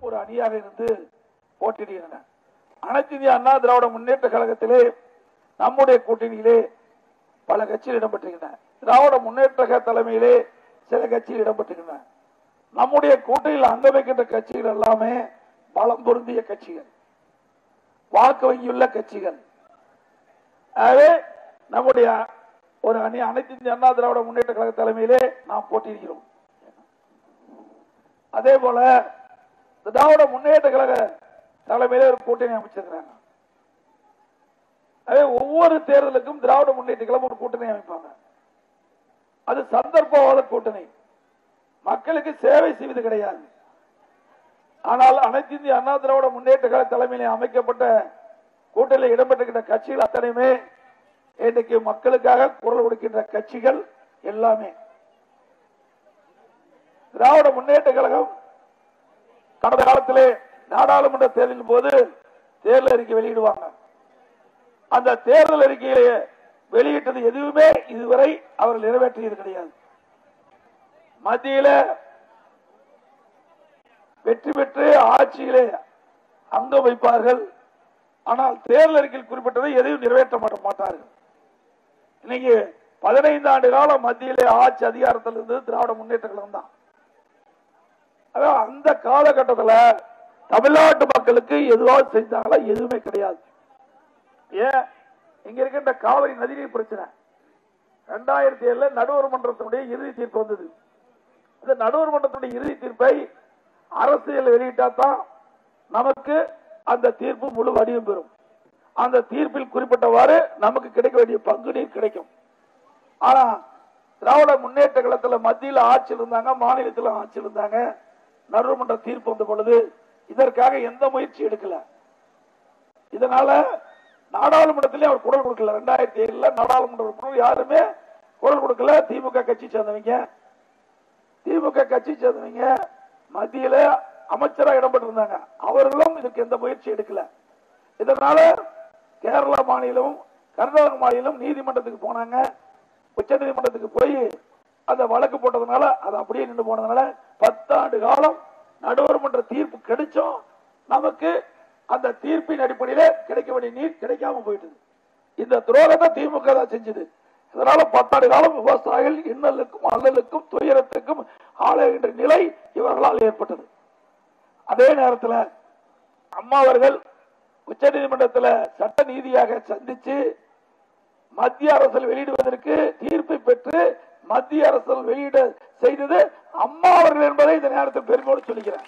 ஒரு அணியாக இருந்து போட்டியிடுகின்றன. அனைத்து இந்திய அண்ணா திராவிட முன்னேற்ற கழகத்திலே நம்முடைய கூட்டணியிலே பல கட்சிகள் இடம்பெற்றுகின்றன திராவிட முன்னேற்ற தலைமையிலே சில கட்சிகள் இடம்பெற்றுகின்றன நம்முடைய கூட்டணியில் அங்க வைக்கின்ற கட்சிகள் எல்லாமே பலம் பொருந்திய கட்சிகள். வாக்கு வங்கியுள்ள கட்சிகள். ஆகவே நம்முடைய ஒரு அணி அனைத்து இந்திய அண்ணா திராவிட முன்னேற்ற கழக தலைமையிலே நாம் போட்டியிடுகிறோம். அதே போல திராவிட முன்னேற்ற கழக தலைமையிலே ஒரு கூட்டணி அமைச்சிருக்கிறாங்க. அதே ஒவ்வொரு தேர்தலுக்கும் திராவிட முன்னேற்ற கழகம் ஒரு கூட்டணி அமைப்பாங்க. அது சந்தர்ப்பவாத கூட்டணி. மக்களுக்கு சேவை செய்வது கிடையாது. ஆனால் அனைத்து இந்திய அண்ணா திராவிட முன்னேற்ற கழக தலைமையிலே அமைக்கப்பட்ட கூட்டணியில் இடம்பெற்றிருக்கின்ற கட்சிகள் அத்தனையுமே இன்றைக்கு மக்களுக்காக குரல் கொடுக்கின்ற கட்சிகள் எல்லாமே. திராவிட முன்னேற்ற கழகம் கடந்த காலத்திலே நாடாளுமன்ற தேர்தலின் போது தேர்தல் அறிக்கை வெளியிடுவாங்க. அந்த தேர்தல் அறிக்கையிலேயே வெளியிட்டது எதுவுமே இதுவரை அவர்கள் நிறைவேற்றியது கிடையாது. மத்தியில வெற்றி பெற்று ஆட்சியிலே அங்கம் வைப்பார்கள். ஆனால் தேர்தல் அறிக்கையில் குறிப்பிட்டதை எதையும் நிறைவேற்ற மாட்ட- மாட்டார்கள். இன்னைக்கு பதினைந்து ஆண்டு காலம் மத்தியிலே ஆட்சி அதிகாரத்தில் இருந்தது திராவிட முன்னேற்ற கழகம் தான். அந்த காலகட்டத்தில் தமிழ்நாட்டு மக்களுக்கு எதுவாக செஞ்சாங்களா? எதுவுமே கிடையாது. ஏன்? இங்க இருக்கின்ற காவிரி நதிநீர் பிரச்சனை. ரெண்டாயிரத்தி ஏழுல நடுவர் மன்றத்தினுடைய இறுதி தீர்ப்பு வந்தது. இந்த நடுவர் மன்றத்தினுடைய இறுதி தீர்ப்பை அரசியல் வெளியிட்டா தான் நமக்கு அந்த தீர்ப்பு முழு வடிவம் பெறும். அந்த தீர்ப்பில் குறிப்பிட்டவாறு நமக்கு கிடைக்க வேண்டிய பங்கு நீர் கிடைக்கும். ஆனா திராவிட முன்னேற்ற கழகத்துல மத்தியில் ஆட்சி இருந்தாங்க மாநிலத்தில் ஆட்சி இருந்தாங்க. நடுவர்மன்ற தீர்ப்பு வந்த பொழுது இதற்காக எந்த முயற்சி எடுக்கல. இதனால நாடாளுமன்றத்திலே அவர் குரல் கொடுக்கல. ரெண்டாயிரத்தி ஏழுல நாடாளுமன்ற யாருமே குரல் கொடுக்கல. திமுக கட்சி சேர்ந்தவங்க. திமுக கட்சி சேர்ந்தவங்க மத்தியில அமைச்சரா இடம்பெற்றிருந்தாங்க. அவர்களும் இதுக்கு எந்த முயற்சி எடுக்கல. இதனால கேரளா மாநிலம் கர்நாடக மாநிலம் நீதிமன்றத்துக்கு போனாங்க. உச்ச நீதிமன்றத்துக்கு போய் அந்த வழக்கு போட்டதுனால அது அப்படியே நின்று போனதுனால பத்தாண்டு காலம் நடுவர்மன்ற தீர்ப்பு கிடைச்சும் நமக்கு அந்த தீர்ப்பின் அடிப்படையில கிடைக்க வேண்டிய நீர் கிடைக்காம போயிட்டது. இந்த துரோகத்தை திமுக தான் செஞ்சது. இதனால பத்தாண்டு காலம் விவசாயிகள் இன்னலுக்கும் அல்லலுக்கும் துயரத்துக்கும் ஆளாகின்ற நிலை இவர்களால் ஏற்பட்டது. அதே நேரத்தில் அம்மா அவர்கள் உச்ச நீதிமன்றத்தில் சட்ட நீதியாக சந்திச்சு மத்திய அரசு வெளியிடுவதற்கு தீர்ப்பை பெற்று மத்திய அரசு வெளியிட செய்தது அம்மா அவர்கள் என்பதை இந்த நேரத்தில் பெருமையோடு சொல்லிக்கிறேன்